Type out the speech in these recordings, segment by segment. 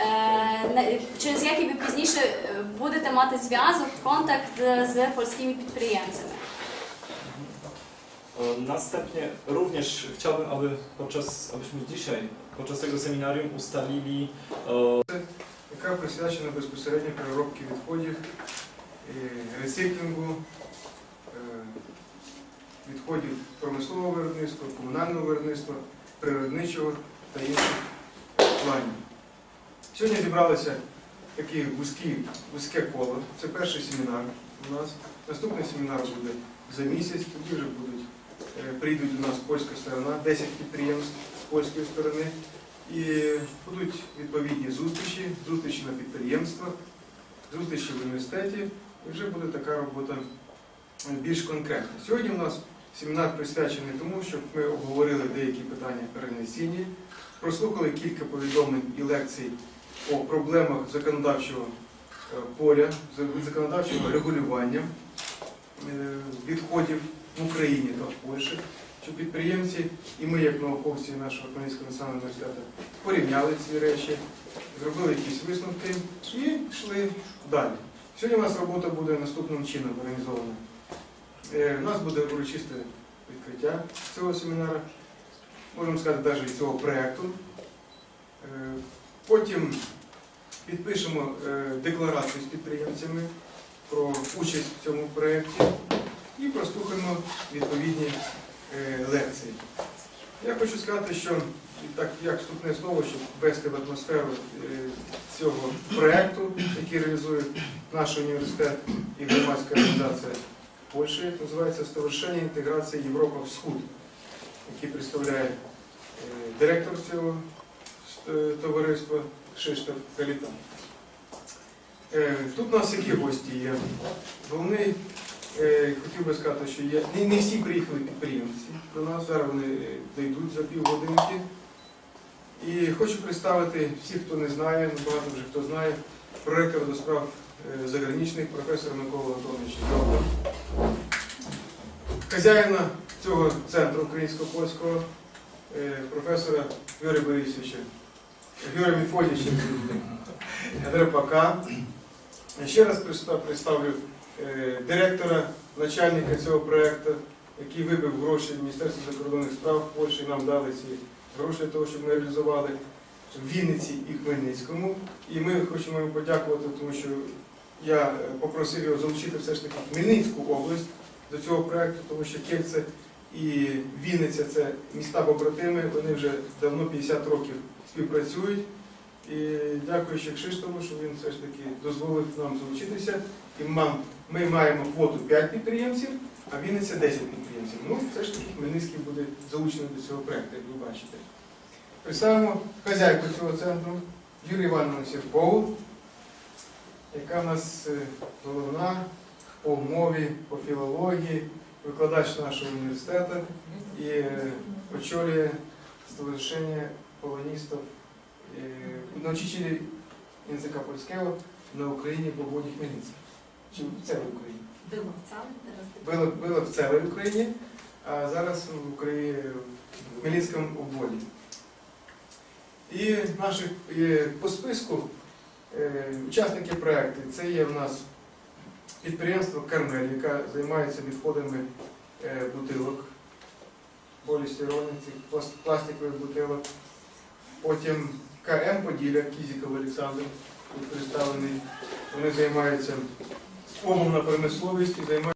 Е, Через який ви пізніше е, будете мати зв'язок, контакт е, z polskimi підприємцями. Następnie również chciałbym, aby podczas, abyśmy dzisiaj, podczas tego seminarium ustalili e, яка присвячена безпосередньо переробці відходів, рециклінгу, відходів промислового виробництва, комунального виробництва, природничого та інших планів. Сьогодні зібралося такі вузькі, вузьке коло. Це перший семінар у нас. Наступний семінар буде за місяць, тоді вже будуть, е, прийдуть до нас польська сторона, 10 підприємств з польської сторони. І будуть відповідні зустрічі, зустрічі на підприємствах, зустрічі в університеті, і вже буде така робота е, більш конкретна. Сьогодні у нас семінар присвячений тому, щоб ми обговорили деякі питання організаційні, прослухали кілька повідомлень і лекцій по проблемах законодавчого е, поля, законодавчого регулювання е, відходів в Україні та в Польщі щоб підприємці і ми, як науковці нашого Хмельницького національного університету, порівняли ці речі, зробили якісь висновки і йшли далі. Сьогодні у нас робота буде наступним чином організована. Е, У нас буде урочисте відкриття цього семінару, можемо сказати, навіть цього проєкту. Потім підпишемо е, декларацію з підприємцями про участь в цьому проєкті і прослухаємо відповідні е, лекції. Я хочу сказати, що так як вступне слово, щоб ввести в атмосферу е, цього проєкту, який реалізує наш університет і громадська організація Польщі, називається Стовершення інтеграції Європа в Схід, який представляє директор цього товариства Кшиштоф Калітан. Е, Тут у нас які гості є. Головний Е, Хотів би сказати, що є. Не, всі приїхали підприємці до нас, зараз вони е, дійдуть за півгодинки. І хочу представити всіх, хто не знає, ну, багато вже хто знає, проректора до справ е, заграничних професора Микола Антоновича Довга. Хазяїна цього центру українсько-польського е, професора Юрія Борисовича, Юрія Міфодіча Дрепака. Ще раз представлю е, директора, начальника цього проєкту, який вибив гроші Міністерства закордонних справ Польщі, нам дали ці гроші для того, щоб ми реалізували в Вінниці і Хмельницькому. І ми хочемо йому подякувати, тому що я е, попросив його залучити все ж таки Хмельницьку область до цього проєкту, тому що Кельце і Вінниця це міста побратими, вони вже давно 50 років співпрацюють. І дякуючи Кшиштову, що він все ж таки дозволив нам залучитися. І ми маємо квоту 5 підприємців, а Вінниця 10 підприємців. Ну, все ж таки Хмельницький буде залучений до цього проєкту, як ви бачите. Представимо хазяйку цього центру Юрію Івановну Сіркову, яка в нас е, головна по мові, по філології, викладач нашого університету і е, очолює Stowarzyszenie полоністів е, научителі язика польського на Україні в обводі Хмельницький. Чи в цілій Україні? Було це Було, було в цілій Україні, а зараз в Україні в Хмельницькому обводі. І наші по списку е, учасники проєкту це є в нас підприємство Кармель, яке займається відходами е, бутилок, полістирони, цих пластикових бутилок. Потім КМ Поділля, Кізіков Олександр, тут представлений. Вони займаються обувна промисловість і займаються.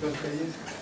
Карта є?